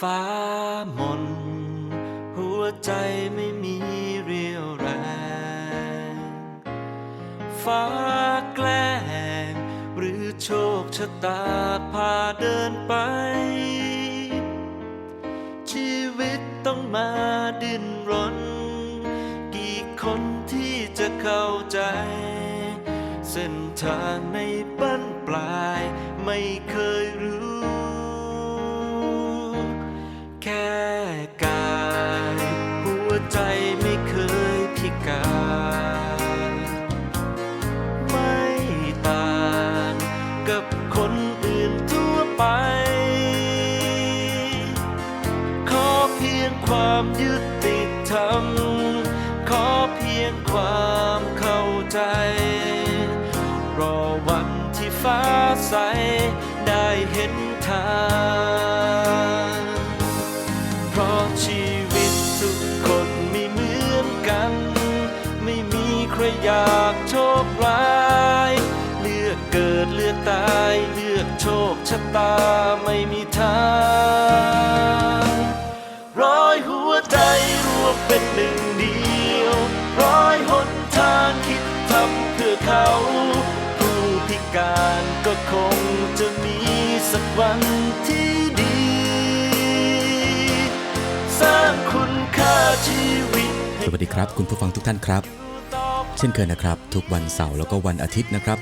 ฟ้ามน หัวใจไม่มีเรียวแรง ฟ้าแกล้ง หรือโชคชะตาพาเดินไป ชีวิตต้องมาดิ้นรน กี่คนที่จะเข้าใจ เส้นทางในบั้นปลายไม่เคย ติธรรมขอเพียงความเข้าใจ รอวันที่ฟ้าใส ได้เห็นทาง เพราะชีวิตทุกคนไม่เหมือนกัน ไม่มีใครอยากโชคร้าย เลือกเกิดเลือกตาย เลือกโชคชะตาไม่มีทาง เขา ผู้พิการก็คงจะมีสักวันที่ดี สร้างคุณค่าชีวิตสวัสดีครับ คุณผู้ฟังทุกท่านครับ เช่นเคยนะครับ ทุกวันเสาร์แล้วก็วันอาทิตย์นะครับ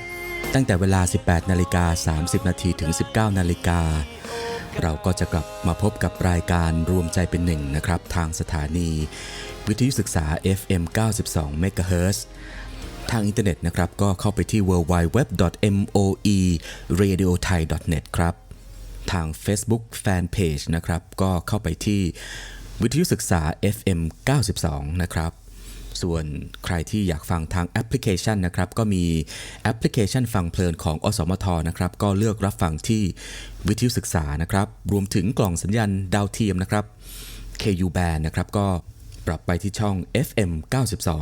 ตั้งแต่เวลา 18นาฬิกา30นาทีถึง 19นาฬิกาเราก็จะกลับมาพบกับรายการรวมใจเป็นหนึ่งนะครับ ทางสถานี วิทยุศึกษา FM 92 MHz ทางอินเทอร์เน็ตนะครับ ก็เข้าไปที่ www.moeradiothai.net ครับ ทาง Facebook Fanpage นะครับ ก็เข้าไปที่วิทยุศึกษา FM 92 นะครับส่วนใครที่อยากฟังทางแอปพลิเคชันนะครับ ก็มีแอปพลิเคชันฟังเพลินของอสมทนะครับ ก็เลือกรับฟังที่วิทยุศึกษานะครับ รวมถึงกล่องสัญญาณดาวเทียมนะครับ KU band นะครับ ก็ปรับไปที่ช่อง FM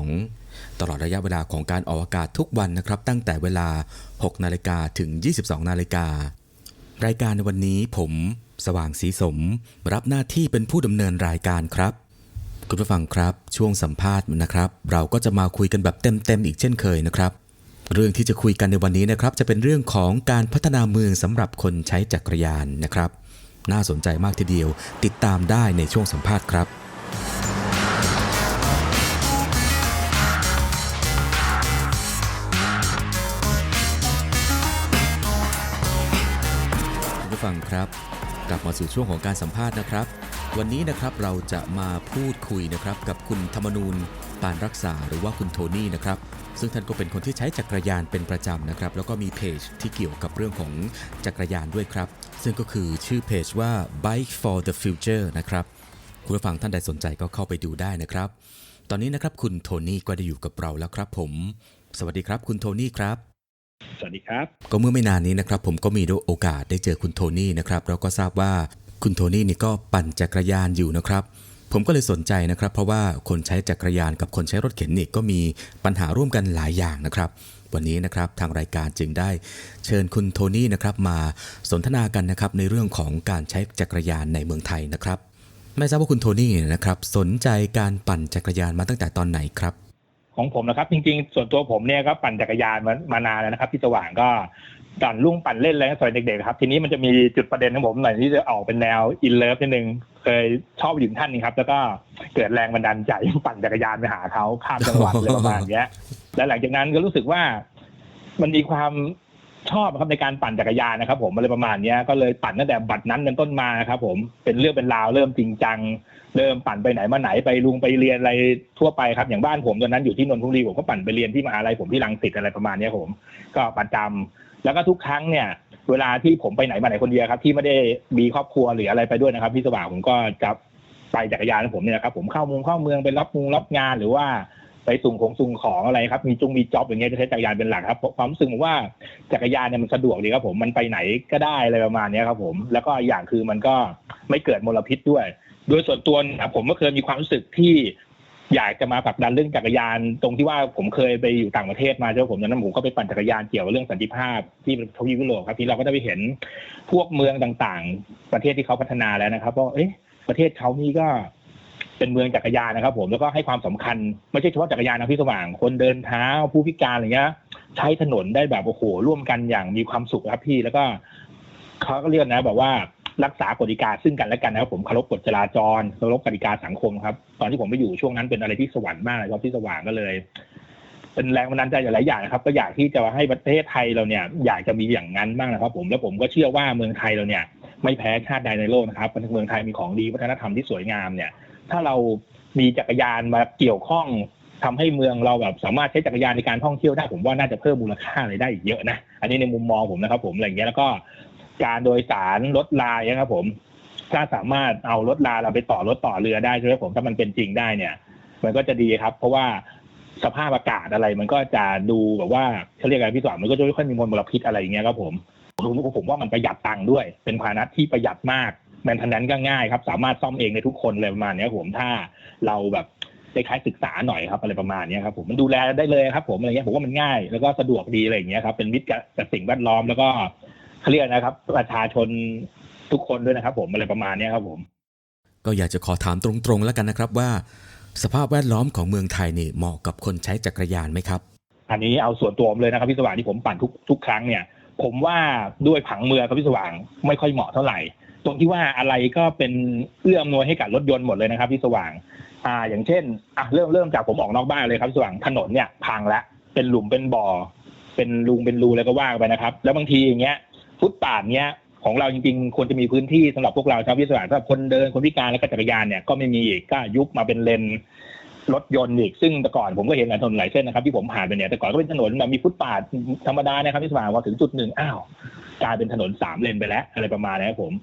92 ตลอดระยะเวลาของการออกอากาศทุกวันนะครับ ตั้งแต่เวลา 6 นาฬิกาถึง 22 นาฬิการายการในวันนี้ผม สว่างสีสม รับหน้าที่เป็นผู้ดำเนินรายการครับ คุณผู้ฟังครับ ช่วงสัมภาษณ์นะครับ เราก็จะมาคุยกันแบบเต็มๆอีกเช่นเคยนะครับเรื่องที่จะคุยกันในวันนี้นะครับ จะเป็นเรื่องของการพัฒนาเมืองสำหรับคนใช้จักรยานนะครับ น่าสนใจมากทีเดียว ติดตามได้ในช่วงสัมภาษณ์ครับ ผู้ฟังครับ กลับมาสู่ช่วงของการสัมภาษณ์นะครับ วันนี้นะครับเราจะมาพูดคุยนะครับกับคุณธรรมนูญปานรักษาหรือว่าคุณโทนี่นะครับซึ่งท่านก็เป็นคนที่ใช้จักรยานเป็นประจำนะครับ แล้วก็มีเพจที่เกี่ยวกับเรื่องของจักรยานด้วยครับ ซึ่งก็คือชื่อเพจว่า Bike for the Future นะครับคุณผู้ฟังท่านใดสนใจก็เข้าไปดูได้นะครับ ตอนนี้นะครับคุณโทนี่ก็ได้อยู่กับเราแล้วครับผม สวัสดีครับ คุณโทนี่ครับ สวัสดีครับ ก็เมื่อไม่นานนี้นะครับผมก็มีโอกาสได้เจอคุณโทนี่นะครับแล้วก็ทราบว่าคุณโทนี่นี่ก็ปั่นจักรยานอยู่นะครับผมก็เลยสนใจนะครับ เพราะว่าคนใช้จักรยานกับคนใช้รถเข็นนี่ก็มีปัญหาร่วมกันหลายอย่างนะครับ วันนี้นะครับทางรายการจึงได้เชิญคุณโทนี่นะครับมาสนทนากันนะครับในเรื่องของการใช้จักรยานในเมืองไทยนะครับ ไม่ทราบว่าคุณโทนี่นะครับสนใจการปั่นจักรยานมาตั้งแต่ตอนไหนครับ ของผมนะครับ จริงๆ ส่วนตัวผมเนี่ยก็ปั่นจักรยานมามานานแล้วนะครับที่สว่างก็ปั่นลุ่งปั่นเล่นอะไรสมัยเด็กๆครับ ทีนี้มันจะมีจุดประเด็นของผมหน่อยที่จะออกเป็นแนวอินเลิฟนิดนึงเคยชอบหญิงท่านนึงครับ แล้วก็เกิดแรงบันดาลใจปั่นจักรยานไปหาเขาข้ามจังหวัดอะไรประมาณเนี้ย และหลังจากนั้นก็รู้สึกว่ามันมีความ ชอบครับในการปั่นจักรยานนะครับ ผมอะไรประมาณเนี้ยก็เลยปั่นตั้งแต่บัดนั้นเป็นต้นมานะครับ ผมเป็นเรื่องเป็นราวเริ่มจริงจัง เริ่มปั่นไปไหนมาไหนไปลุงไปเรียนอะไรทั่วไปครับ อย่างบ้านผมตอนนั้นอยู่ที่นนทบุรีผมก็ปั่นไปเรียนที่มหาลัยผมที่รังสิตอะไรประมาณเนี้ยผม ก็ประจำแล้วก็ทุกครั้งเนี่ย เวลาที่ผมไปไหนมาไหนคนเดียวครับ ที่ไม่ได้มีครอบครัวหรืออะไรไปด้วยนะครับพี่สว่างผมก็จะไปจักรยานของผมเนี่ยครับผมเข้ามุงเข้าเมืองไปรับมุงรับงานหรือว่า ไปส่งของส่งของอะไรครับ มีจุงมีจ็อบอย่างเงี้ยจะใช้จักรยานเป็นหลักครับความรู้สึกผมว่าจักรยานเนี่ยมันสะดวกดีครับผมมันไปไหนก็ได้อะไรประมาณเนี้ยครับผม แล้วก็อย่างคือมันก็ไม่เกิดมลพิษด้วย โดยส่วนตัวผมก็เคยมีความรู้สึกที่อยากจะมาผลักดันเรื่องจักรยานตรงที่ว่าผมเคยไปอยู่ต่างประเทศมาใช่ไหมผมตอนนั้นผมก็ไปปั่นจักรยานเกี่ยวกับเรื่องสันติภาพที่ทวีปยุโรปครับที่เราก็ได้ไปเห็นพวกเมืองต่างๆ ประเทศที่เขาพัฒนาแล้วนะครับว่าเอ๊ะประเทศเขานี่ก็ เป็นเมืองจักรยานนะครับ ผมแล้วก็ให้ความสำคัญไม่ใช่เฉพาะจักรยานนะพี่สว่าง คนเดินเท้าผู้พิการอะไรเงี้ย ใช้ถนนได้แบบโอ้โหร่วมกันอย่างมีความสุขครับพี่แล้วก็เขาก็เรียกนะ แบบว่ารักษากฎิกาซึ่งกันและกันนะครับผมเคารพกฎจราจรเคารพกติกาสังคมครับ ตอนที่ผมไปอยู่ช่วงนั้นเป็นอะไรที่สวรรค์มากเลยครับที่สว่างก็เลย เป็นแรงบันดาลใจหลายอย่างนะครับ ก็อยากที่จะให้ประเทศไทยเราเนี่ย อยากจะมีอย่างนั้นบ้างนะครับ ผมแล้วผมก็เชื่อว่าเมืองไทยเราเนี่ย ไม่แพ้ชาติใดในโลกนะครับเมืองไทยมีของดีวัฒนธรรมที่สวยงามเนี่ย ถ้าเรามีจักรยานมาเกี่ยวข้องทำให้เมืองเราแบบสามารถใช้จักรยานในการท่องเที่ยวได้ผมว่าน่าจะเพิ่มมูลค่าอะไรได้อีกเยอะนะอันนี้ในมุมมองผมนะครับ ผมอะไรอย่างเงี้ยแล้วก็การโดยสารรถลายนะครับ ผมถ้าสามารถเอารถลาเราไปต่อรถต่อเรือได้ใช่ไหมผมถ้ามันเป็นจริงได้เนี่ย มันก็จะดีครับ เพราะว่าสภาพอากาศอะไร มันก็จะดูแบบว่าเขาเรียกอะไรพี่สอนมันก็จะไม่ค่อยมีมลพิษอะไรอย่างเงี้ยครับผมผมผมว่ามันประหยัดตังค์ด้วย เป็นพาหนะที่ประหยัดมาก แมนเทนแนนก็ง่ายครับ สามารถซ่อมเองในทุกคนเลยประมาณเนี้ยผมถ้าเราแบบคล้ายๆศึกษาหน่อยครับอะไรประมาณเนี้ยครับผมมันดูแลได้เลยครับ ผมอะไรเงี้ยผมว่ามันง่าย แล้วก็สะดวกดีอะไรอย่างเงี้ยครับเป็นมิตรกับกับสิ่งแวดล้อมแล้วก็เขาเรียกนะครับ ประชาชนทุกคนด้วยนะครับ ผมอะไรประมาณเนี้ยครับผม ก็อยากจะขอถามตรงๆแล้วกันนะครับว่า สภาพแวดล้อมของเมืองไทยนี่เหมาะกับคนใช้จักรยานไหมครับ อันนี้เอาส่วนตัวผมเลยนะครับพี่สว่างที่ผมปั่นทุกทุกครั้งเนี่ย ผมว่าด้วยผังเมืองครับพี่สว่างไม่ค่อยเหมาะเท่าไหร่ ตรงที่ว่าอะไรก็เป็นเอื้ออำนวยให้กับรถยนต์หมดเลยนะครับพี่สว่างอ่าอย่างเช่นอะเริ่มเริ่มจากผมออกนอกบ้านเลยครับพี่สว่างถนนเนี่ยพังแล้วเป็นหลุมเป็นบ่อ เป็นลุงเป็นรูแล้วก็ว่างไปนะครับ แล้วบางทีอย่างเงี้ยฟุตปาดเนี้ยของเราจริงๆควรจะมีพื้นที่สำหรับพวกเราชาวพิศวาสสำหรับคนเดินคนพิการและก็จักรยานเนี่ยก็ไม่มีอีกก็ยุบมาเป็นเลนรถยนต์อีกซึ่งแต่ก่อนผมก็เห็นหลายถนนหลายเส้นนะครับที่ผมผ่านไปเนี่ยแต่ก่อนก็เป็นถนนแบบมีฟุตปาดธรรมดานะครับพิศวาสพอถึงจุดหนึ่งอ้าวกลายเป็นถนนสามเลนไปแล้ว อะไรประมาณนี้ครับผม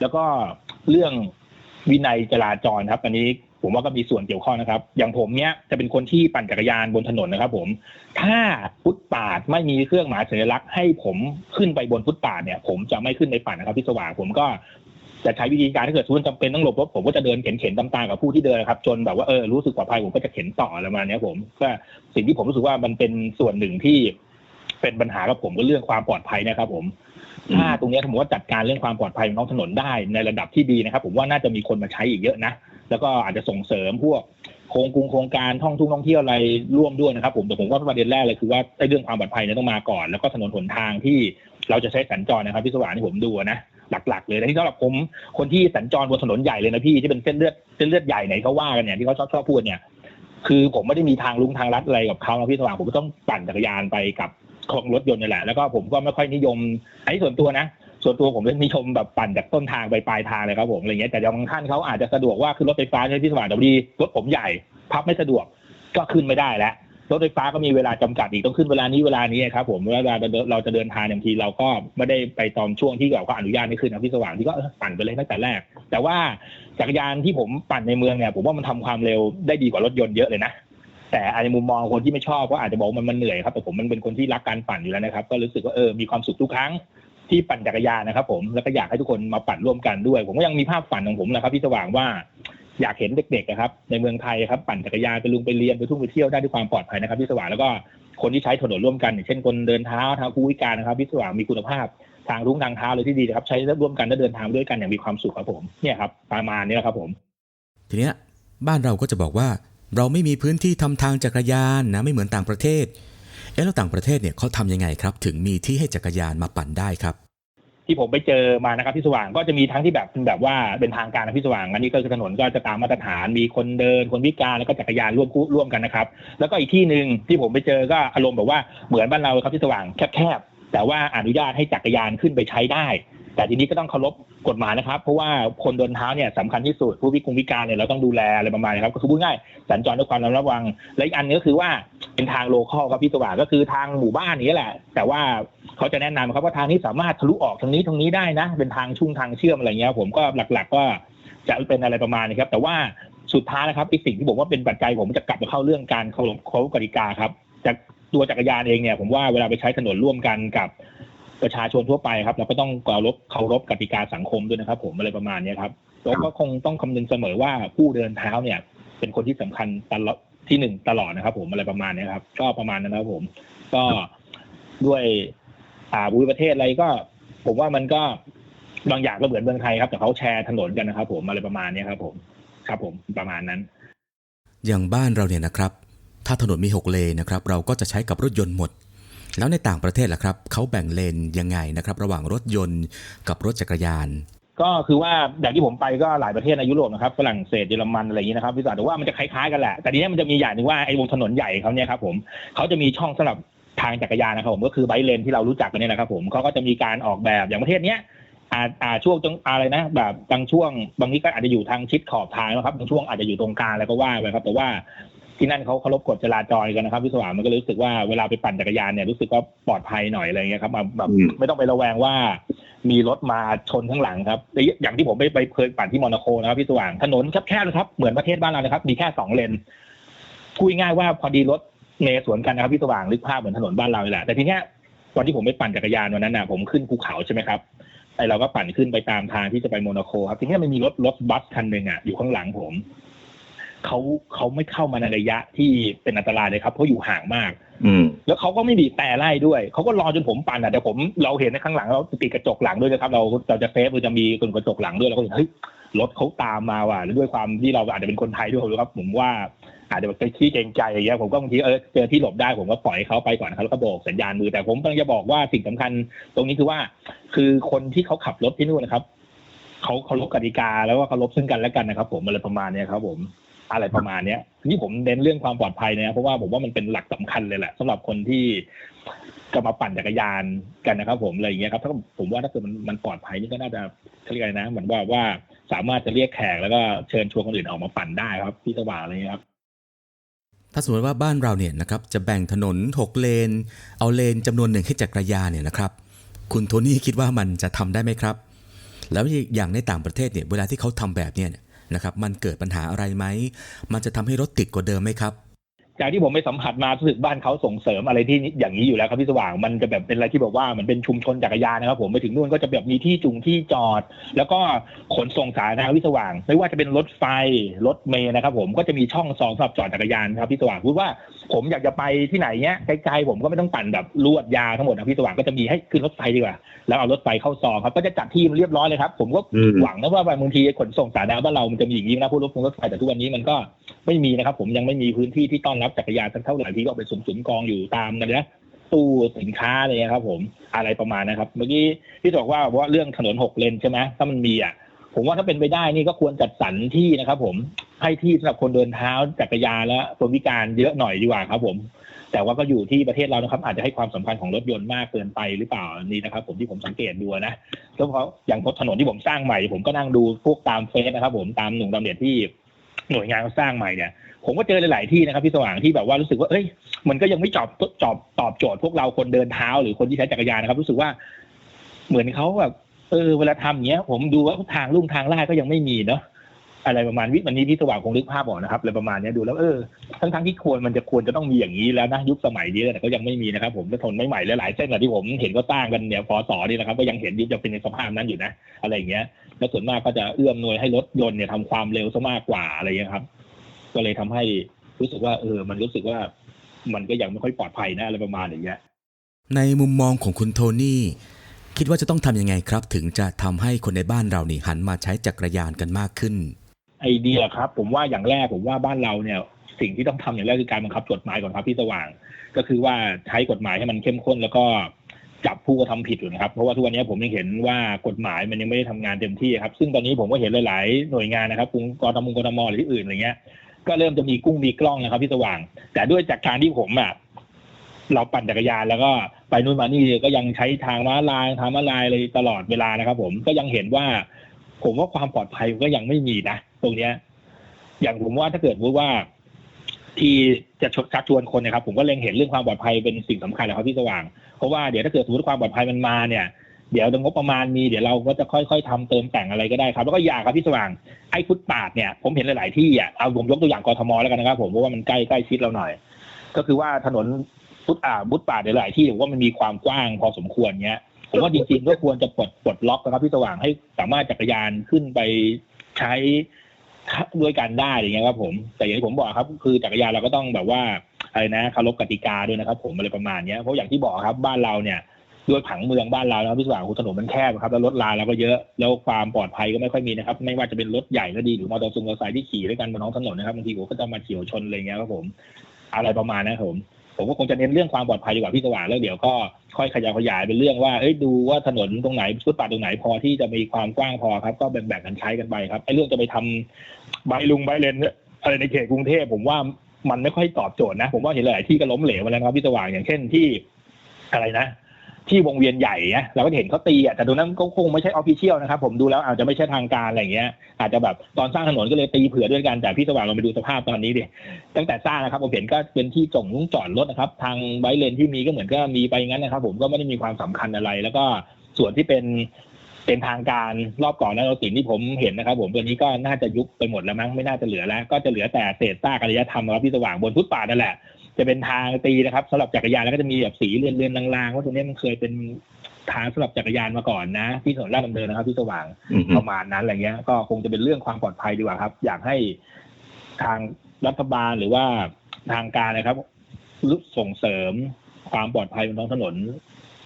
แล้วก็เรื่องวินัยจราจรครับ อันนี้ผมว่าก็มีส่วนเกี่ยวข้องนะครับ อย่างผมเนี้ยจะเป็นคนที่ปั่นจักรยานบนถนนนะครับ ผม ถ้าฟุตปาดไม่มีเครื่องหมายสัญลักษณ์ให้ผมขึ้นไปบนฟุตปาดเนี่ย ผมจะไม่ขึ้นไปปั่นนะครับพี่สว่างผมก็จะใช้วิธีการถ้าเกิดทุนจำเป็นต้องหลบรถผมก็จะเดินเข็นๆตามๆกับผู้ที่เดินครับ จนแบบว่าเออรู้สึกปลอดภัยผมก็จะเข็นต่ออะไรประมาณเนี้ยผมก็สิ่งที่ผมรู้สึกว่ามันเป็นส่วนหนึ่งที่เป็นปัญหากับผมก็เรื่องความปลอดภัยนะครับ ผม ถ้าตรงนี้ผมว่าจัดการเรื่องความปลอดภัยบนท้องถนนได้ในระดับที่ดีนะครับ ผมว่าน่าจะมีคนมาใช้อีกเยอะนะ แล้วก็อาจจะส่งเสริมพวกโครงกรุงโครงการท่องทุ่งท่องเที่ยวอะไรร่วมด้วยนะครับ ผมแต่ผมว่าประเด็นแรกเลยคือว่าไอ้เรื่องความปลอดภัยเนี่ยต้องมาก่อน แล้วก็ถนนหนทางที่เราจะใช้สัญจรนะครับพี่สว่างที่ผมดูนะหลักๆ เลยแต่ที่สำหรับผมคนที่สัญจรบนถนนใหญ่เลยนะพี่ที่เป็นเส้นเลือดเส้นเลือดใหญ่ไหนเขาว่ากันเนี่ยที่เขาชอบชอบพูดเนี่ยคือผมไม่ได้มีทางลุงทางลัดอะไรกับเขานะพี่สว่างผมก็ต้องปั่นจักรยานไปกับ ของรถยนต์นี่แหละ แล้วก็ผมก็ไม่ค่อยนิยม อันนี้ส่วนตัวนะ ส่วนตัวผมเป็นนิยมแบบปั่นจากต้นทางไปปลายทางเลยครับผมอะไรเงี้ย แต่บางท่านเขาอาจจะสะดวกว่าขึ้นรถไฟฟ้าใช่ไหมพี่สว่างแต่พอดีรถผมใหญ่พับไม่สะดวกก็ขึ้นไม่ได้แล้วรถไฟฟ้าก็มีเวลาจำกัดอีกต้องขึ้นเวลานี้เวลานี้ครับผมเวลาเราจะเดินทางบางทีเราก็ไม่ได้ไปตอนช่วงที่เราก็อนุญาตให้ขึ้นนะพี่สว่างที่ก็ปั่นไปเลยตั้งแต่แรก แต่ว่าจักรยานที่ผมปั่นในเมืองเนี่ยผมว่ามันทำความเร็วได้ดีกว่ารถยนต์เยอะเลยนะ แต่อาจจะมุมมองคนที่ไม่ชอบก็อาจจะบอกมันมันเหนื่อยครับแต่ผมมันเป็นคนที่รักการปั่นอยู่แล้วนะครับ ก็รู้สึกว่าเออมีความสุขทุกครั้งที่ปั่นจักรยานนะครับผมแล้วก็อยากให้ทุกคนมาปั่นร่วมกันด้วย ผมก็ยังมีภาพฝันของผมนะครับพี่สว่างว่าอยากเห็นเด็กๆนะครับ ในเมืองไทยครับปั่นจักรยานไปลุงไปเรียนไปทุ่งไปเที่ยวได้ด้วยความปลอดภัยนะครับพี่สว่างแล้วก็คนที่ใช้ถนนร่วมกันอย่างเช่นคนเดินเท้าทางผู้พิการนะครับพี่สว่างมีคุณภาพทางรุ่งทางเท้าเลยที่ดีนะครับ ใช้ร่วมกันและเดินทางด้วยกันอย่างมีความสุขครับผมเนี่ยครับประมาณนี้แหละครับผม ทีเนี้ยบ้านเราก็จะบอกว่า เราไม่มีพื้นที่ทำทางจักรยานนะไม่เหมือนต่างประเทศเอ๊ะแล้วต่างประเทศเนี่ยเขาทำยังไงครับ ถึงมีที่ให้จักรยานมาปั่นได้ครับ ที่ผมไปเจอมานะครับพี่สว่างก็จะมีทั้งที่แบบเป็นแบบว่าเป็นทางการนะพี่สว่างอันนี้ก็คือถนนก็จะตามมาตรฐานมีคนเดินคนพิการแล้วก็จักรยานร่วมคู่ร่วมกันนะครับแล้วก็อีกที่หนึ่งที่ผมไปเจอก็อารมณ์แบบว่าเหมือนบ้านเราครับพี่สว่างแคบๆแต่ว่าอนุญาตให้จักรยานขึ้นไปใช้ได้ แต่ทีนี้ก็ต้องเคารพกฎหมายนะครับ เพราะว่าคนเดินเท้าเนี่ยสำคัญที่สุดผู้พิกงพิการเนี่ยเราต้องดูแลอะไรประมาณนี้ครับก็คือพูดง่ายสัญจรด้วยความระมัดระวัง และอีกอันก็คือว่าเป็นทางโลคอลครับพี่สว่างก็คือทางหมู่บ้านนี้แหละ แต่ว่าเขาจะแนะนำครับว่าทางนี้สามารถทะลุออกทางนี้ทางนี้ได้นะ เป็นทางชุ่งทางเชื่อมอะไรเงี้ยผมก็หลัก ๆ ก็จะเป็นอะไรประมาณนี้ครับ แต่ว่าสุดท้ายนะครับอีกสิ่งที่ผมว่าเป็นปัจจัยผมจะกลับมาเข้าเรื่องการเคารพเคารพกติกาครับจากตัวจักรยานเองเนี่ยผมว่าเวลาไปใช้ถนนร่วมกันกับ ประชาชนทั่วไปครับเราก็ต้องเคารพเคารพกติกาสังคมด้วยนะครับ ผมอะไรประมาณเนี้ยครับแล้วก็คงต้องคำนึงเสมอว่าผู้เดินเท้าเนี่ย เป็นคนที่สำคัญตลอดที่หนึ่งตลอดนะครับ ผมอะไรประมาณเนี้ยครับ ก็ประมาณนั้นนะครับ ผม ก็ด้วยอ่าบุญประเทศอะไรก็ ผมว่ามันก็บางอย่างก็เหมือนเมืองไทยครับ แต่เขาแชร์ถนนกันนะครับ ผมอะไรประมาณเนี้ยครับ ผม ครับ ผมประมาณนั้น อย่างบ้านเราเนี่ยนะครับ ถ้าถนนมี6เลนนะครับ เราก็จะใช้กับรถยนต์หมด แล้วในต่างประเทศล่ะครับเขาแบ่งเลนยังไงนะครับ ระหว่างรถยนต์กับรถจักรยาน ก็คือว่าอย่างที่ผมไปก็หลายประเทศในยุโรปนะครับฝรั่งเศสเยอรมันอะไรอย่างนี้นะครับพี่สาวแต่ว่ามันจะคล้ายๆกันแหละแต่ทีนี้มันจะมีอย่างหนึ่งว่าไอ้วงถนนใหญ่เขาเนี่ยครับผมเขาจะมีช่องสำหรับทางจักรยานนะครับผมก็คือไบเลนที่เรารู้จักกันเนี่ยนะครับผมเขาก็จะมีการออกแบบอย่างประเทศเนี้ยอ่าอ่าช่วงตรงอะไรนะ แบบบางช่วงบางทีก็อาจจะอยู่ทางชิดขอบทางนะครับบางช่วงอาจจะอยู่ตรงกลางแล้วก็ว่าไปครับแต่ว่า ที่นั่นเขาเคารพกฎจราจรกันนะครับพี่สว่างมันก็เลยรู้สึกว่าเวลาไปปั่นจักรยานเนี่ยรู้สึกว่าปลอดภัยหน่อยอะไรเงี้ยครับมาแบบอืมไม่ต้องไประแวงว่า มีรถมาชนข้างหลังครับและอย่างที่ผมไปไปเคยปั่นที่มอนาโคนะครับพี่สว่างถนนแคบๆเลยครับเหมือนประเทศบ้านเรานะครับ มีแค่สองเลนพูดง่ายๆว่าพอดีรถเมล์สวนกันนะครับพี่สว่างนึกภาพเหมือนถนนบ้านเราเลยแหละแต่ทีเนี้ยวันที่ผมไปปั่นจักรยานวันนั้นน่ะผมขึ้นภูเขาใช่ไหมครับไอเราก็ปั่นขึ้นไปตามทางที่จะไปโมนาโคครับทีเนี้ยมันมีรถรถบัสคันหนึ่งอะอยู่ข้างหลังผม เขาเขาไม่เข้ามาในระยะที่เป็นอันตรายเลยครับเพราะอยู่ห่างมาก อืม แล้วเขาก็ไม่บีบแต่ไล่ด้วยเขาก็รอจนผมปั่นอะแต่ผมเราเห็นในข้างหลังเราติดกระจกหลังด้วยนะครับ เราเราจะเซฟเราจะมีกระจกหลังด้วยเราก็เห็นเฮ้ยรถเขาตามมาว่ะแล้วด้วยความที่เราอาจจะเป็นคนไทยด้วยผมครับ ผมว่าอาจจะแบบไปขี้เกรงใจอย่างเงี้ยผมก็บางทีเออเจอที่หลบได้ผมก็ปล่อยให้เขาไปก่อนนะครับแล้วก็โบกสัญญาณมือแต่ผมกำลังจะบอกว่าสิ่งสำคัญ ตรงนี้คือว่า คือคนที่เขาขับรถที่นู่นนะครับเขาเคารพกติกาแล้วก็เคารพซึ่งกันและกันนะครับ ผมอะไรประมาณเนี้ยครับ ผม อะไรประมาณเนี้ยนี่ผมเน้นเรื่องความปลอดภัยนะเพราะว่าผมว่ามันเป็นหลักสำคัญเลยแหละสำหรับคนที่จะมาปั่นจักรยานกันนะครับ ผมอะไรอย่างเงี้ยครับถ้าผมว่าถ้าเกิดมันมันปลอดภัยนี่ก็น่าจะเขาเรียกอะไรนะเหมือนว่าว่าสามารถจะเรียกแขกแล้วก็เชิญชวนคนอื่นออกมาปั่นได้ครับพี่สว่างอะไรเงี้ยครับถ้าสมมติว่าบ้านเราเนี่ยนะครับจะแบ่งถนน 6 เลน เอาเลนจำนวนหนึ่งให้จักรยานเนี่ยนะครับ คุณโทนี่คิดว่ามันจะทำได้ไหมครับ แล้วอย่างในต่างประเทศเนี่ยเวลาที่เขาทำแบบเนี้ นะครับมันเกิดปัญหาอะไรไหมมันจะทำให้รถติดกว่าเดิมไหมครับ จากที่ผมไปสัมผัสมารู้สึกบ้านเขาส่งเสริมอะไรที่อย่างนี้อยู่แล้วครับพี่สว่างมันจะแบบเป็นอะไรที่แบบว่ามันเป็นชุมชนจักรยานนะครับผมไปถึงนู่นก็จะแบบมีที่จุงที่จอด แล้วก็ขนส่งสาธารณะพี่สว่าง ไม่ว่าจะเป็นรถไฟรถเมล์นะครับ ผมก็จะมีช่องซองสำหรับจอดจักรยานครับพี่สว่างพูดว่าผมอยากจะไปที่ไหนเนี้ยไกลๆผมก็ไม่ต้องปั่นแบบลวดยาทั้งหมดนะพี่สว่างก็จะมีให้ขึ้นรถไฟดีกว่า แล้วเอารถไฟเข้าซองครับก็จะจัดที่มันเรียบร้อยเลยครับผมก็หวังนะว่าบางทีขนส่งสาธารณะบ้านเรามันจะมีอย่างนี้นะพวกรถรถไฟแต่ทุกวันนี้มันก็ไม่มีนะครับ ผมยังไม่มีพื้นที่ที่ต้อนรับจักรยานสักเท่าไหร่ที่ก็เอาไปสุมๆกองอยู่ตามนะนะตู้สินค้าเลยครับ ผมอะไรประมาณนะครับ เมื่อกี้พี่บอกว่าว่าเรื่องถนนหกเลนใช่ไหมถ้ามันมีอะผมว่าถ้าเป็นไปได้นี่ก็ควรจัดสรรที่นะครับ ผมให้ที่สำหรับคนเดินเท้าจักรยานและคนพิการเยอะหน่อยดีกว่าครับ ผม แต่ว่าก็อยู่ที่ประเทศเรานะครับ อาจจะให้ความสำคัญของรถยนต์มากเกินไปหรือเปล่านี่นะครับ ผมที่ผมสังเกตดูนะแล้วเพราะอย่างถนนที่ผมสร้างใหม่ ผมก็นั่งดูพวกตามเฟซนะครับ ผมตามหนุ่มตามเน็ตที่หน่วยงานเขาสร้างใหม่เนี่ย ผมก็เจอหลาย ๆ ที่นะครับพี่สว่างที่แบบว่ารู้สึกว่าเอ้ยมันก็ยังไม่จอบจอบตอบโจทย์พวกเราคนเดินเท้าหรือคนที่ใช้จักรยานนะครับ รู้สึกว่า เหมือนเขาแบบเออเวลาทำอย่างเงี้ย ผมดูว่าทางลุ่งทางลาดก็ยังไม่มีเนาะอะไรประมาณวิวันนี้พี่สว่างคงนึกภาพออกนะครับอะไรประมาณนี้ดูแล้วเออทั้งทั้งๆที่ควรมันจะควรจะต้องมีอย่างนี้แล้วนะยุคสมัยนี้แต่ก็ยังไม่มีนะครับ ผมก็ทนไม่ไหวหลายๆเส้นอะที่ผมเห็นก็สร้งกันเนี่ยพศนี่นะครับก็ยังเห็นยังเป็นในสภาพนั้นอยู่นะ อะไรอย่างเงี้ย แล้วส่วนมากก็จะเอื้อมหน่วยให้รถยนต์เนี่ยทำความเร็วซะมากกว่าอะไรอย่างเงี้ยครับ ก็เลยทำให้รู้สึกว่าเออ มันรู้สึกว่ามันก็ยังไม่ค่อยปลอดภัยนะอะไรประมาณอย่างเงี้ยในมุมมองของคุณโทนี่คิดว่าจะต้องทำยังไงครับ ถึงจะทำให้คนในบ้านเรานี่หันมาใช้จักรยานกันมากขึ้น ไอเดียครับ ผมว่าอย่างแรกผมว่าบ้านเราเนี่ยสิ่งที่ต้องทำอย่างแรกคือการบังคับกฎหมายก่อนครับพี่สว่าง ก็คือว่าใช้กฎหมายให้มันเข้มข้นแล้วก็จับผู้กระทำผิดอยู่นะครับ เพราะว่าทุกวันนี้ผมยังเห็นว่ากฎหมายมันยังไม่ได้ทำงานเต็มที่ครับ ซึ่งตอนนี้ผมก็เห็นหลาย ๆ หน่วยงานนะครับกรุงกทมกทมหรือที่อื่นอะไรเงี้ย ก็เริ่มจะมีกุ้งมีกล้องนะครับพี่สว่าง แต่ด้วยจากการที่ผมอะเราปั่นจักรยานแล้วก็ไปนู่นมานี่ก็ยังใช้ทางม้าลายทางม้าลายเลยตลอดเวลานะครับผมก็ยังเห็นว่า ผมว่าความปลอดภัยก็ยังไม่มีนะตรงเนี้ย อย่างผมว่าถ้าเกิดว่าที่จะชชักชวนคนนะครับ ผมก็เล็งเห็นเรื่องความปลอดภัยเป็นสิ่งสำคัญเลยครับพี่สว่างเพราะว่าเดี๋ยวถ้าเกิดสมมติความปลอดภัยมันมาเนี่ย เดี๋ยวงบประมาณมีเดี๋ยวเราก็จะค่อยๆทำเติมแต่งอะไรก็ได้ครับ แล้วก็อยากครับพี่สว่างไอ้ฟุตปาดเนี่ยผมเห็นหลาย ๆ ที่อะเอาผมยกตัวอย่างกรทมแล้วกันนะครับผมเพราะว่ามันใกล้ใกล้ชิดเราหน่อย ก็คือว่าถนนฟุตอ่าฟุตปาดหลาย ๆ ที่ผมว่ามันมีความกว้างพอสมควรเนี้ยผมว่าจริงๆก็ควรจะปลดปลดล็อกนะครับพี่สว่างให้สามารถจักรยานขึ้นไปใช้ด้วยกันได้อย่างเงี้ยครับผม แต่อย่างที่ผมบอกครับคือจักรยานเราก็ต้องแบบว่าอะไรนะเคารพกติกาด้วยนะครับ ผมอะไรประมาณเนี้ยเพราะอย่างที่บอกครับบ้านเราเนี่ย ด้วยผังเมืองบ้านเราแล้วพี่สว่างถนนมันแคบครับแล้วรถลาเราก็เยอะแล้วความปลอดภัยก็ไม่ค่อยมีนะครับ ไม่ว่าจะเป็นรถใหญ่ก็ดีหรือมอเตอร์ไซค์มอเตอร์ไซค์ที่ขี่ด้วยกันบนท้องถนนนะครับบางทีผมก็จะมาเฉียวชนอะไรเงี้ยครับผม อะไรประมาณนั้นครับผมผมก็คงจะเน้นเรื่องความปลอดภัยดีกว่าพี่สว่างแล้วเดี๋ยวก็ค่อยขยายขยายเป็นเรื่องว่าเอ้ยดูว่าถนนตรงไหนฟุตบาตรงไหนพอที่จะมีความกว้างพอครับ ก็แบ่งๆกันใช้กันไปครับไอ้เรื่องจะไปทำใบลุงใบเลนอะไรในเขตกรุงเทพผมว่ามันไม่ค่อยตอบโจทย์นะ ผมว่าเห็นหลายที่ก็ล้มเหลวมาแล้วครับพี่สว่างอย่างเช่นที่อะไรนะ ที่วงเวียนใหญ่เนะเราก็เห็นเขาตีอะแต่ตรงนั้นก็คงไม่ใช่ออฟฟิเชียลนะครับผมดูแล้วอาจจะไม่ใช่ทางการอะไรอย่างเงี้ย อาจจะแบบตอนสร้างถนนก็เลยตีเผื่อด้วยกันแต่พี่สว่างเราไปดูสภาพตอนนี้ดิตั้งแต่สร้างนะครับผมเห็นก็เป็นที่จงลุงจอดรถนะครับ ทางไบเลนที่มีก็เหมือนก็มีไปงั้นนะครับ ผมก็ไม่ได้มีความสำคัญอะไร แล้วก็ส่วนที่เป็นเป็นทางการรอบก่อนแล้วสิ่งที่ผมเห็นนะครับ ผมตัวนี้ก็น่าจะยุบไปหมดแล้วมั้งไม่น่าจะเหลือแล้ว ก็จะเหลือแต่เศษซากอารยธรรมครับพี่สว่างบนฟุตปาดนั่นแหละ จะเป็นทางตีนะครับสำหรับจักรยานแล้วก็จะมีแบบสีเรือนเรือนๆลางๆว่าตรงนี้มันเคยเป็นทางสำหรับจักรยานมาก่อนนะ ที่ถนนลาดดำเนินนะครับพี่สว่างอืมประมาณนั้นอะไรเงี้ย ก็คงจะเป็นเรื่องความปลอดภัยดีกว่าครับ อยากให้ทางรัฐบาลหรือว่าทางการนะครับรู้ส่งเสริมความปลอดภัยบนท้องถนน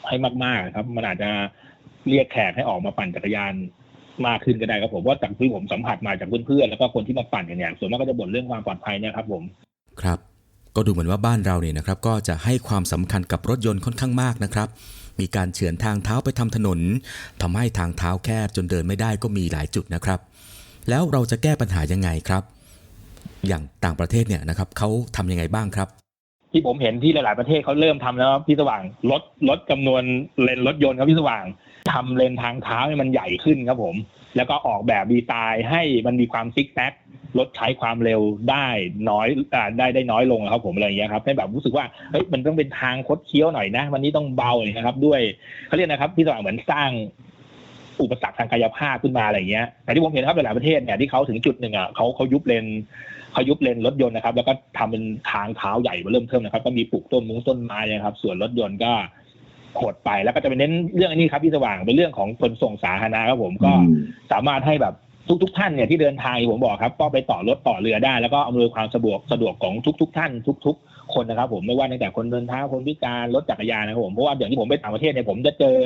ให้มากๆครับ มันอาจจะเรียกแขกให้ออกมาปั่นจักรยานมากขึ้นก็ได้ครับผมว่าจากที่ผมสัมผัสมาจากเพื่อนๆแล้วก็คนที่มาปั่นกันเนี่ยส่วนมากก็จะบ่นเรื่องความปลอดภัยเนี่ยครับ ผมครับ ก็ดูเหมือนว่าบ้านเราเนี่ยนะครับก็จะให้ความสำคัญกับรถยนต์ค่อนข้างมากนะครับ มีการเฉือนทางเท้าไปทำถนนทำให้ทางเท้าแคบจนเดินไม่ได้ก็มีหลายจุดนะครับ แล้วเราจะแก้ปัญหายังไงครับ อย่างต่างประเทศเนี่ยนะครับเขาทำยังไงบ้างครับ ที่ผมเห็นที่หลาย ๆ ประเทศเขาเริ่มทำแล้วครับพี่สว่างลดลดจำนวนเลนรถยนต์ครับพี่สว่างทำเลนทางเท้าให้มันใหญ่ขึ้นครับผม แล้วก็ออกแบบดีไซน์ให้มันมีความซิกแซกลดใช้ความเร็วได้น้อยอได้ได้น้อยลงครับผมอะไรอย่างเงี้ยครับให้แบบรู้สึกว่าเฮ้ยมันต้องเป็นทางคดเคี้ยวหน่อยนะวันนี้ต้องเบาหน่อยนะครับ ด้วยเขาเรียกนะครับพี่สว่างเหมือนสร้างอุปสรรคทางกายภาพขึ้นมาอะไรอย่างเงี้ยแต่ที่ผมเห็นครับหลายๆประเทศเนี่ยที่เขาถึงจุดหนึ่งอะเขาเขายุบเลน เขายุบเลนรถยนต์นะครับ แล้วก็ทำเป็นทางเท้าใหญ่มาเริ่มเทิมนะครับ ก็มีปลูกต้นมุ้งต้นไม้นะครับ ส่วนรถยนต์ก็หดไปแล้วก็จะไปเน้นเรื่องอันนี้ครับพี่สว่างเป็นเรื่องของขนส่งสาธารณะครับผมก็สามารถให้แบบทุกๆท่านเนี่ยที่เดินทางอย่างผมบอกครับก็ไปต่อรถต่อเรือได้ แล้วก็อำนวยความสะดวกสะดวกของทุกๆท่าน ทุก ๆ คนนะครับ ผมไม่ว่าตั้งแต่คนเดินเท้าคนพิการรถจักรยานนะครับผมเพราะว่าอย่างที่ผมไปต่างประเทศเนี่ยผมจะเจอ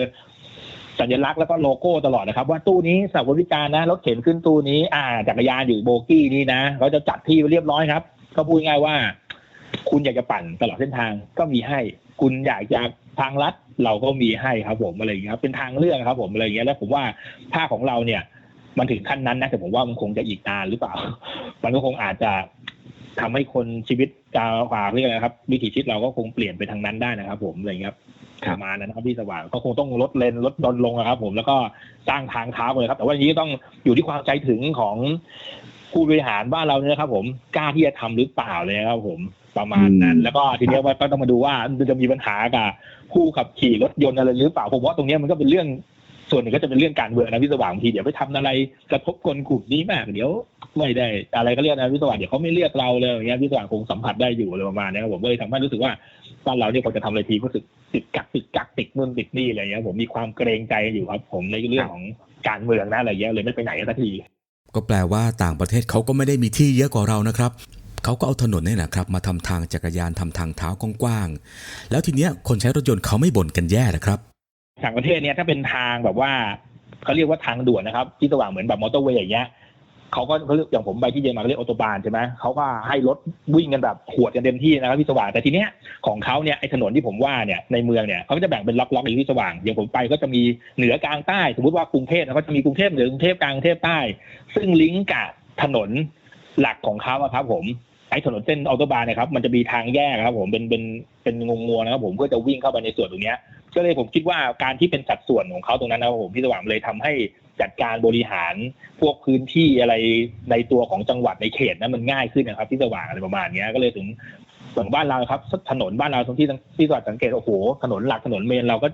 สัญลักษณ์แล้วก็โลโก้ตลอดนะครับ ว่าตู้นี้สำหรับคนพิการนะรถเข็นขึ้นตู้นี้ อ่าจักรยานอยู่โบกี้นี้นะเขาจะจัดที่ไว้เรียบร้อยครับ ก็พูดง่ายว่า คุณอยากจะปั่นตลอดเส้นทางก็มีให้ คุณอยากจะทางลัดเราก็มีให้ครับ ผมอะไรอย่างเงี้ยครับเป็นทางเลือกครับ ผมอะไรอย่างเงี้ยแล้วผมว่าภาคของเราเนี่ย มันถึงขั้นนั้นนะแต่ผมว่ามันคงจะอีกนานหรือเปล่า มันก็คงอาจจะทำให้คนชีวิตกาวกว่าเรียกอะไรนะครับ วิถีชีวิตเราก็คงเปลี่ยนไปทางนั้นได้นะครับ ผมอะไรอย่างเงี้ยครับ ประมาณนั้นนะครับพี่สว่างก็คงต้องลดเลนลดดนลงนะครับ ผมแล้วก็สร้างทางเท้าเลยครับ แต่ว่าอันนี้ต้องอยู่ที่ความใจถึงของผู้บริหารบ้านเราเนี่ยนะครับ ผมกล้าที่จะทำหรือเปล่าเลยนะครับ ผมประมาณนั้นอืมแล้วก็ทีเนี้ยว่าก็ต้องมาดูว่ามันจะมีปัญหากับผู้ขับขี่รถยนต์อะไรหรือเปล่าผมว่าตรงเนี้ยมันก็เป็นเรื่องส่วนหนึ่งก็จะเป็นเรื่องการเมืองนะพี่สว่างบางทีเดี๋ยวไปทำอะไรกระทบคนกลุ่มนี้มากเดี๋ยวไม่ได้ อะไรก็เรียกนะพี่สว่างเดี๋ยวเขาไม่เรียกเราเลยอย่างเงี้ยพี่สว่างคงสัมผัสได้อยู่อะไรประมาณเนี้ยครับผมก็เลยทำให้รู้สึกว่าบ้านเราเนี่ยพอจะทำอะไรทีก็รู้สึก ติดกักติดกักติดนู่นติดนี่อะไรเงี้ยผมมีความเกรงใจอยู่ครับ ผมในเรื่องของการเมืองนะอะไรเงี้ยเลยไม่ไปไหนสักทีก็แปลว่าต่างประเทศเขาก็ไม่ได้มีที่เยอะกว่าเรานะครับเขาก็เอาถนนนี่แหละครับมาทำทางจักรยานทำทางเท้ากว้างๆแล้วทีเนี้ยคนใช้รถยนต์เขาไม่บ่นกันแย่นะครับต่างประเทศเนี่ยถ้าเป็นทางแบบว่าเขาเรียกว่าทางด่วนนะครับ ที่สว่างเหมือนแบบมอเตอร์เวย์อย่างเงี้ย เขาก็เขาเรียกอย่างผมไปที่เยอรมันเขาเรียกออโตบานใช่ไหมเขาก็ให้รถวิ่งกันแบบขวดกันเต็มที่นะครับพี่สว่างแต่ทีเนี้ยของเขาเนี่ยไอ้ถนนที่ผมว่าเนี่ยในเมืองเนี่ยเขาก็จะแบ่งเป็นล็อกๆอยู่ที่สว่างอย่างผมไปก็จะมีเหนือกลางใต้ สมมติว่ากรุงเทพเขาจะมีกรุงเทพเหนือกรุงเทพกลางกรุงเทพใต้ ซึ่งลิงก์กับถนนหลักของเขาครับผมไอ้ถนนเส้นออโตบานเนะครับมันจะมีทางแยกครับผมเป็นเป็นเป็นงงๆนะครับผมเพื่อจะวิ่งเข้าไปในส่วนตรงเนี้ยก็เลยผมคิดว่าการที่เป็นสัดส่วนของเขาตรงนั้นนะครับผมพี่สว่างเลยทำให้ จัดการบริหารพวกพื้นที่อะไรในตัวของจังหวัดในเขตนั้นมันง่ายขึ้นนะครับพี่สว่างอะไรประมาณนี้ก็เลยถึงเหมือนบ้านเราครับ ถนนบ้านเราตรงที่ที่สว่างสังเกตโอ้โหถนนหลักถนนเมนเราก็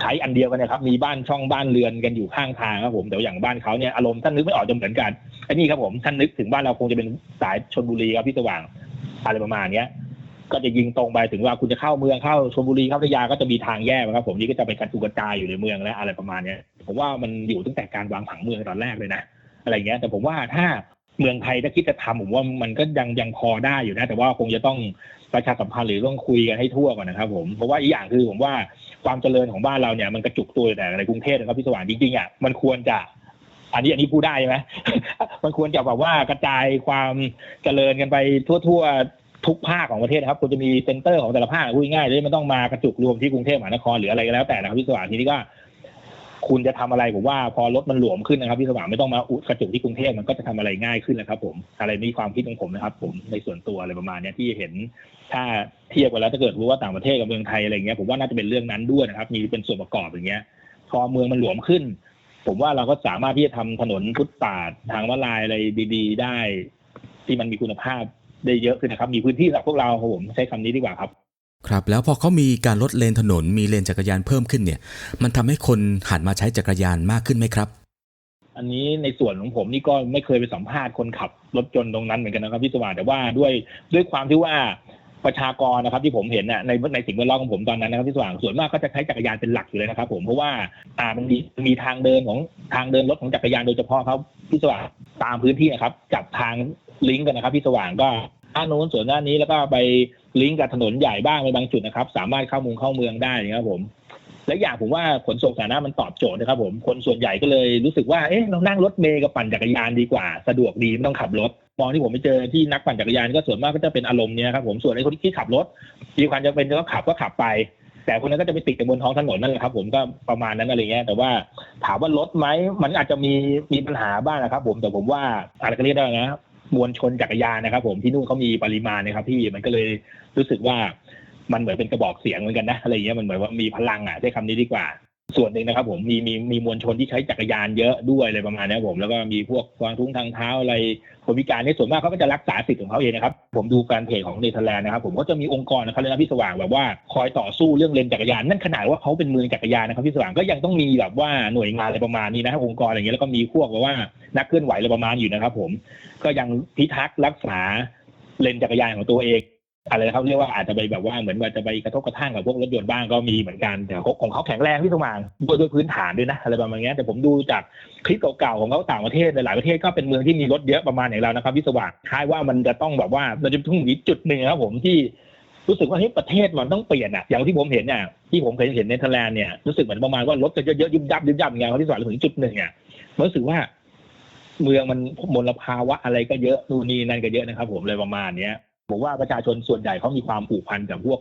ใช้อันเดียวกันนะครับ มีบ้านช่องบ้านเรือนกันอยู่ข้างทางครับผมแต่อย่างบ้านเขาเนี่ยอารมณ์ท่านนึกไม่ออกจะเหมือนกันไอ้นี่ครับผมท่านนึกถึงบ้านเราคงจะเป็นสายชนบุรีครับพี่สว่างอะไรประมาณเนี้ยก็จะยิงตรงไปถึงว่าคุณจะเข้าเมืองเข้าชลบุรีเข้าพัทยาก็จะมีทางแยกนะครับ ผมนี่ก็จะเป็นการจุกระจายอยู่ในเมืองและอะไรประมาณเนี้ย ผมว่ามันอยู่ตั้งแต่การวางผังเมืองตอนแรกเลยนะอะไรเงี้ย แต่ผมว่าถ้าเมืองไทยถ้าคิดจะทำผมว่ามันก็ยังยังพอได้อยู่นะ แต่ว่าคงจะต้องประชาสัมพันธ์หรือต้องคุยกันให้ทั่วก่อนนะครับ ผมเพราะว่าอีกอย่างคือผมว่าความเจริญของบ้านเราเนี่ยมันกระจุกตัวแต่ในกรุงเทพนะครับพี่สว่างจริงๆอะมันควรจะ อันนี้อันนี้พูดได้ไหมมันควรจะแบบว่ากระจายความเจริญกันไปทั่วๆทุกภาคของประเทศนะครับควรจะมีเซ็นเตอร์ของแต่ละภาคพูดง่ายๆเลยมันต้องมากระจุกรวมที่กรุงเทพมหานครหรืออะไรก็แล้วแต่นะครับพี่สว่างทีนี้ก็ คุณจะทำอะไรผมว่าพอรถมันหลวมขึ้นนะครับพี่สว่างไม่ต้องมาอุดกระจุกที่กรุงเทพมันก็จะทำอะไรง่ายขึ้นแล้วครับ ผมอะไรนี่ความคิดของผมนะครับ ผมในส่วนตัวอะไรประมาณนี้ที่เห็น ถ้าเทียบกันแล้วถ้าเกิดรู้ว่าต่างประเทศกับเมืองไทยอะไรเงี้ยผมว่าน่าจะเป็นเรื่องนั้นด้วยนะครับ มีเป็นส่วนประกอบอย่างเงี้ย พอเมืองมันหลวมขึ้น ผมว่าเราก็สามารถที่จะทำถนนฟุตปาดทางม้าลายอะไรดี ๆ ได้ ที่มันมีคุณภาพได้เยอะขึ้นนะครับ มีพื้นที่สำหรับพวกเราครับผมใช้คำนี้ดีกว่าครับ ครับแล้วพอเขามีการลดเลนถนน มีเลนจักรยานเพิ่มขึ้นเนี่ย มันทำให้คนหันมาใช้จักรยานมากขึ้นไหมครับ อันนี้ในส่วนของผมนี่ก็ไม่เคยไปสัมภาษณ์คนขับรถยนต์ตรงนั้นเหมือนกันนะครับพี่สว่างแต่ว่าด้วยด้วยความที่ว่าประชากรนะครับที่ผมเห็นน่ะในในสิ่งแวดล้อมของผมตอนนั้นนะครับพี่สว่างส่วนมากก็จะใช้จักรยานเป็นหลักอยู่เลยนะครับ ผมเพราะว่าอ่ามันมีมีทางเดินของทางเดินรถของจักรยานโดยเฉพาะครับพี่สว่างตามพื้นที่นะครับจับทางลิงก์กันนะครับพี่สว่างก็ด้านโน้นส่วนด้านนี้แล้วก็ไป ลิงก์กับถนนใหญ่บ้างในบางจุดนะครับ สามารถเข้ามุงเข้าเมืองได้นะครับผมและอย่างผมว่าขนส่งสาธารณะมันตอบโจทย์นะครับผมคนส่วนใหญ่ก็เลยรู้สึกว่าเอ๊ะเรานั่งรถเมล์กับปั่นจักรยานดีกว่า สะดวกดีไม่ต้องขับรถมองที่ผมไปเจอที่นักปั่นจักรยานก็ส่วนมากก็จะเป็นอารมณ์เนี้ยครับผมส่วนไอ้คนที่ขับรถมีความจำเป็นจะขับก็ขับไป แต่คนนั้นก็จะไปติดกันบนท้องถนนนั่นแหละครับ ผมก็ประมาณนั้นอะไรเงี้ยแต่ว่าถามว่ารถไหมมันอาจจะมีมีปัญหาบ้างนะครับ ผมแต่ผมว่าอะไรก็เรียกได้นะ มวลชนจักรยานนะครับ ผมที่นู่นเขามีปริมาณนะครับพี่มันก็เลยรู้สึกว่ามันเหมือนเป็นกระบอกเสียงเหมือนกันนะอะไรเงี้ยมันเหมือนว่ามีพลังอะใช้คำนี้ดีกว่า ส่วนหนึ่งนะครับ ผมมีมีมีมวลชนที่ใช้จักรยานเยอะด้วยอะไรประมาณนี้ครับผมแล้วก็มีพวกวางทุ้งทางเท้าอะไรคนพิการเนี่ยส่วนมากเขาก็จะรักษาสิทธิ์ของเขาเองนะครับ ผมดูการเพจของเนเธอร์แลนด์นะครับผมก็จะมีองค์กรนะครับเลยนะพี่สว่างแบบว่าคอยต่อสู้เรื่องเลนจักรยานนั่นขนาดว่าเขาเป็นมือจักรยานนะครับพี่สว่างก็ยังต้องมีแบบว่าหน่วยงานอะไรประมาณนี้นะครับองค์กรอย่างเงี้ยแล้วก็มีพวกแบบว่านักเคลื่อนไหวอะไรประมาณอยู่นะครับ ผมก็ยังพิทักษ์รักษาเลนจักรยานของตัวเอง อะไรนะครับเรียกว่าอาจจะไปแบบว่าเหมือนว่าจะไปกระทบกระทั่งกับพวกรถยนต์บ้างก็มีเหมือนกันแต่ของเขาแข็งแรงพี่สมางด้วยด้วยพื้นฐานด้วยนะอะไรประมาณนี้แต่ผมดูจากคลิปเก่าๆของเขาต่างประเทศหลายประเทศก็เป็นเมืองที่มีรถเยอะประมาณอย่างเรานะครับพี่สว่างคล้ายว่ามันจะต้องแบบว่าเราจะถึงจุดหนึ่งครับผมที่รู้สึกว่าเฮ้ยประเทศมันต้องเปลี่ยนอะอย่างที่ผมเห็นเนี่ยที่ผมเคยเห็นในเทอร์แลนด์เนี่ยรู้สึกเหมือนประมาณว่ารถจะเยอะๆยุบยับยุบยับอย่างเงี้ยที่สว่างถึงจุดหนึ่งอะรู้สึกว่าเมืองมันมลภาวะอะไรก็เยอะนู่นนี่นั่นก็เยอะนะครับ ผมเลยประมาณเนี้ย ผมว่าประชาชนส่วนใหญ่เขามีความผูกพันกับพวก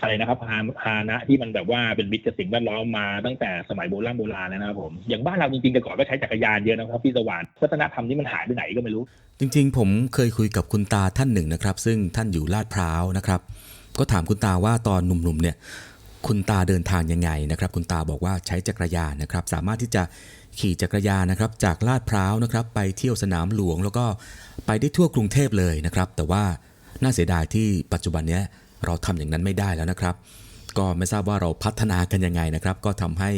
อะไรนะครับพาพาหนะที่มันแบบว่าเป็นมิตรกับสิ่งแวดล้อมมาตั้งแต่สมัยโบราณโบราณแล้วนะครับผมอย่างบ้านเราจริงๆแต่ก่อนก็ใช้จักรยานเยอะนะครับพี่สว่านวัฒนธรรมนี้มันหายไปไหนก็ไม่รู้ จริง ๆ ผมเคยคุยกับคุณตาท่านหนึ่งนะครับ ซึ่งท่านอยู่ลาดพร้าวนะครับ ก็ถามคุณตาว่าตอนหนุ่มๆเนี่ย คุณตาเดินทางยังไงนะครับ คุณตาบอกว่าใช้จักรยานนะครับ สามารถที่จะขี่จักรยานนะครับ จากลาดพร้าวนะครับ ไปเที่ยวสนามหลวง แล้วก็ไปได้ทั่วกรุงเทพเลยนะครับ แต่ว่า น่าเสียดายที่ปัจจุบันเนี้ยเราทำอย่างนั้นไม่ได้แล้วนะครับ ก็ไม่ทราบว่าเราพัฒนากันยังไงนะครับ ก็ทำให้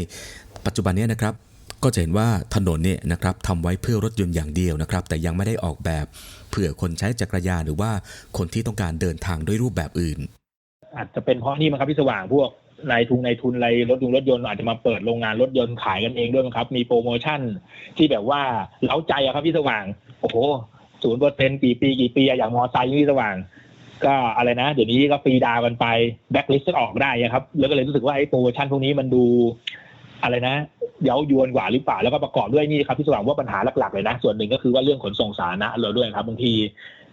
ปัจจุบันนี้นะครับ ก็จะเห็นว่าถนนเนี่ยนะครับทำไว้เพื่อรถยนต์อย่างเดียวนะครับ แต่ยังไม่ได้ออกแบบเผื่อคนใช้จักรยานหรือว่าคนที่ต้องการเดินทางด้วยรูปแบบอื่น อาจจะเป็นเพราะนี่มั้งครับพี่สว่างพวกนายทุนนายทุนอะไรรถยนต์รถยนต์อาจจะมาเปิดโรงงานรถยนต์ขายกันเองด้วยมั้งครับ มีโปรโมชั่นที่แบบว่าเล้าใจอะครับพี่สว่างโอ้โห ศูนย์เปอร์เซ็นต์กี่ปีกี่ปีอะอย่างมอไซค์พี่สว่าง ก็อะไรนะ เดี๋ยวนี้ก็ฟรีดาวกันไปแบ็คลิสต์ออกได้ครับ แล้วก็เลยรู้สึกว่าไอ้โปรโมชั่นพวกนี้มันดูอะไรนะเย้ายวนกว่าหรือเปล่าแล้วก็ประกอบด้วยนี่ครับพี่สว่างว่าปัญหาหลักๆเลยนะ ส่วนหนึ่งก็คือว่าเรื่องขนส่งสาธารณะเราด้วยครับบางที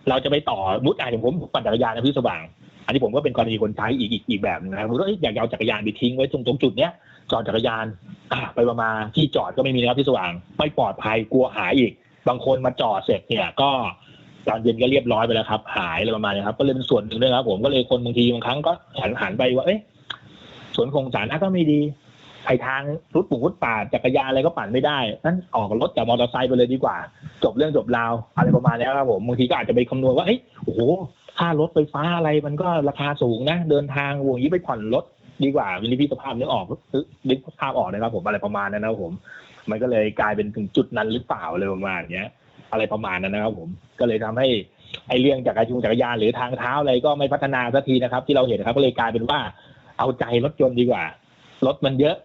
เราจะไปต่อมุดอะอย่างผมปั่นจักรยานนะพี่สว่าง อันนี้ผมก็เป็นกรณีคนใช้อีกอีกอีกแบบนะครับผมว่าเอ้ยอยากเอาจักรยานไปทิ้งไว้ตรงตรงจุดเนี้ยจอดจักรยานไปประมาณที่จอดก็ไม่มีนะครับพี่สว่าง ไม่ปลอดภัยกลัวหายอีก บางคนมาจอดเสร็จเนี่ยก็ตอนเย็นก็เรียบร้อยไปแล้วครับ หายอะไรประมาณนี้ครับก็เลยเป็นส่วนหนึ่งด้วยครับ ผมก็เลยคนบางทีบางครั้งก็หันหันไปว่าเอ๊ะสวนคงสาธารณะก็ไม่ดีไอทางรุดปุ่งรุดป่าจักรยานอะไรก็ปั่นไม่ได้นั้นออกรถจากมอเตอร์ไซค์ไปเลยดีกว่า จบเรื่องจบราวอะไรประมาณนี้ครับผมบางทีก็อาจจะไปคำนวณว่าเอ้ยโอ้โหค่ารถไฟฟ้าอะไรมันก็ราคาสูงนะ เดินทางวงนี้ไปผ่อนรถดีกว่าวินิพิสภาพนึกออกนึกภาพออกนะครับผมอะไรประมาณนั้นนะครับผม มันก็เลยกลายเป็นถึงจุดนั้นหรือเปล่าเลยประมาณเนี้ย อะไรประมาณนั้นนะครับ ผมก็เลยทำให้ไอเรื่องจักรยานจักรยานหรือทางเท้าอะไรก็ไม่พัฒนาสักทีนะครับ ที่เราเห็นครับก็เลยกลายเป็นว่า เอาใจรถยนต์ดีกว่ารถมันเยอะ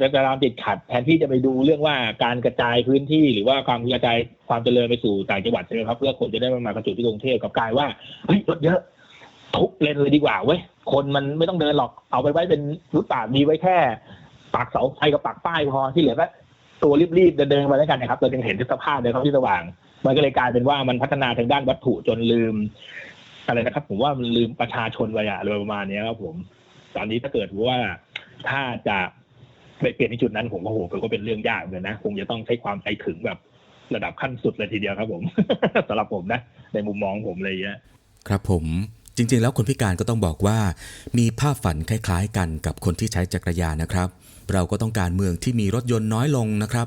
จะตามติดขัดแทนที่จะไปดูเรื่องว่าการกระจายพื้นที่หรือว่าความกระจายความเจริญไปสู่ต่างจังหวัดใช่ไหมครับเพื่อคนจะได้ม่มากระจุกที่กรุงเทพกับกลายว่าเฮ้ยรถเยอะทุบเลนเลยดีกว่าเว้ยคนมันไม่ต้องเดินหรอกเอาไปไว้เป็นฟุตบาทมีไว้แค่ ปากเสาไฟกับปากป้ายพอที่เหลือก็ตัวรีบๆเดินๆมาแล้วกันนะครับเราจึงเห็นสภาพเลยครับที่สว่าง มันก็เลยกลายเป็นว่ามันพัฒนาทางด้านวัตถุจนลืม อะไรนะครับ ผมว่ามันลืมประชาชนไปอะอะไรประมาณนี้ครับผม ตอนนี้ถ้าเกิดว่าถ้าจะไปเปลี่ยนในจุดนั้นผมก็โหก็เป็นเรื่องยากเลยนะคงจะต้องใช้ความใจถึงแบบระดับขั้นสุดเลยทีเดียวครับผมสำหรับผมนะ ในมุมมองผมเลยอะครับผมจริงๆ แล้วคนพิการก็ต้องบอกว่า มีภาพฝันคล้าย ๆ กันกับคนที่ใช้จักรยานนะครับ เราก็ต้องการเมืองที่มีรถยนต์น้อยลงนะครับ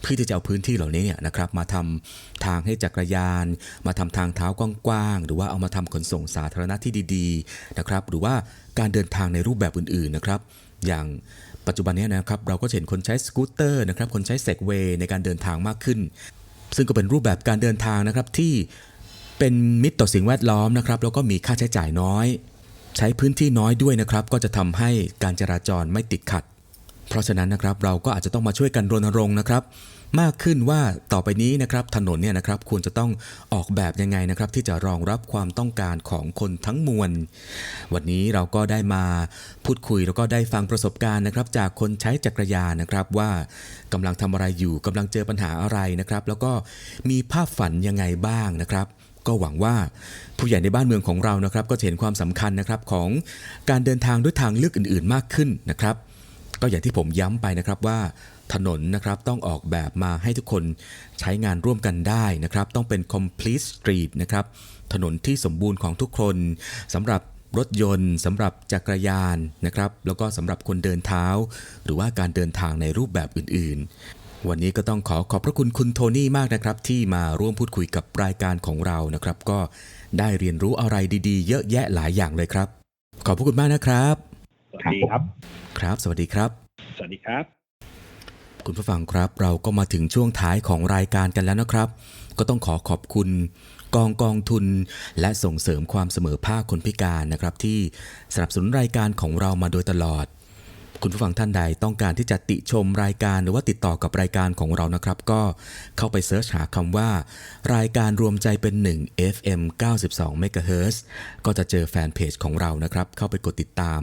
เพื่อที่จะเอาพื้นที่เหล่านี้เนี่ยนะครับมาทำทางให้จักรยาน มาทำทางเท้ากว้างๆหรือว่าเอามาทำขนส่งสาธารณะที่ดีๆนะครับ หรือว่าการเดินทางในรูปแบบอื่นๆนะครับ อย่างปัจจุบันนี้นะครับเราก็เห็นคนใช้สกูตเตอร์นะครับคนใช้เซกเวย์ในการเดินทางมากขึ้น ซึ่งก็เป็นรูปแบบการเดินทางนะครับที่เป็นมิตรต่อสิ่งแวดล้อมนะครับแล้วก็มีค่าใช้จ่ายน้อย ใช้พื้นที่น้อยด้วยนะครับ ก็จะทำให้การจราจรไม่ติดขัด เพราะฉะนั้นนะครับเราก็อาจจะต้องมาช่วยกันรณรงค์นะครับ มากขึ้นว่าต่อไปนี้นะครับถนนเนี่ยนะครับควรจะต้องออกแบบยังไงนะครับ ที่จะรองรับความต้องการของคนทั้งมวล วันนี้เราก็ได้มาพูดคุยแล้วก็ได้ฟังประสบการณ์นะครับ จากคนใช้จักรยานนะครับว่ากำลังทำอะไรอยู่กำลังเจอปัญหาอะไรนะครับ แล้วก็มีภาพฝันยังไงบ้างนะครับก็หวังว่าผู้ใหญ่ในบ้านเมืองของเรานะครับ ก็เห็นความสำคัญนะครับของการเดินทางด้วยทางเลือกอื่น ๆ มากขึ้นนะครับ ก็อย่างที่ผมย้ำไปนะครับว่าถนนนะครับต้องออกแบบมาให้ทุกคนใช้งานร่วมกันได้นะครับ ต้องเป็น complete street นะครับ ถนนที่สมบูรณ์ของทุกคนสำหรับรถยนต์สำหรับจักรยานนะครับ แล้วก็สำหรับคนเดินเท้า หรือว่าการเดินทางในรูปแบบอื่นๆ วันนี้ก็ต้องขอขอบพระคุณคุณโทนี่มากนะครับ ที่มาร่วมพูดคุยกับรายการของเรานะครับ ก็ได้เรียนรู้อะไรดีๆ เยอะแยะหลายอย่างเลยครับ ขอบพระคุณมากนะครับ สวัสดีครับ ครับ สวัสดีครับ สวัสดีครับ คุณผู้ฟังครับ เราก็มาถึงช่วงท้ายของรายการกันแล้วนะครับ ก็ต้องขอขอบคุณกองกองทุน และส่งเสริมความเสมอภาคคนพิการนะครับ ที่สนับสนุนรายการของเรามาโดยตลอด คุณผู้ฟังท่านใดต้องการที่จะติชมรายการหรือว่าติดต่อกับรายการของเรานะครับ ก็เข้าไปเสิร์ชหาคำว่า รายการรวมใจเป็นหนึ่ง FM 92 MHz ก็จะเจอแฟนเพจของเรานะครับ เข้าไปกดติดตาม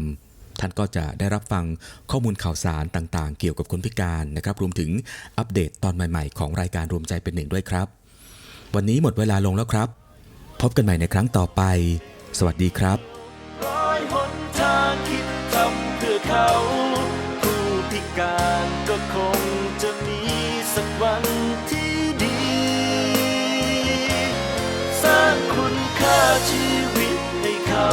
ท่านก็จะได้รับฟังข้อมูลข่าวสารต่างๆ เกี่ยวกับคนพิการนะครับ รวมถึงอัปเดตตอนใหม่ ๆ ของรายการรวมใจเป็นหนึ่งด้วยครับ วันนี้หมดเวลาลงแล้วครับ พบกันใหม่ในครั้งต่อไป สวัสดีครับร้อยหนทางคิดทำเพื่อเขาผู้พิการก็คงจะมีสักวันที่ดี สร้างคุณค่าชีวิตให้เขา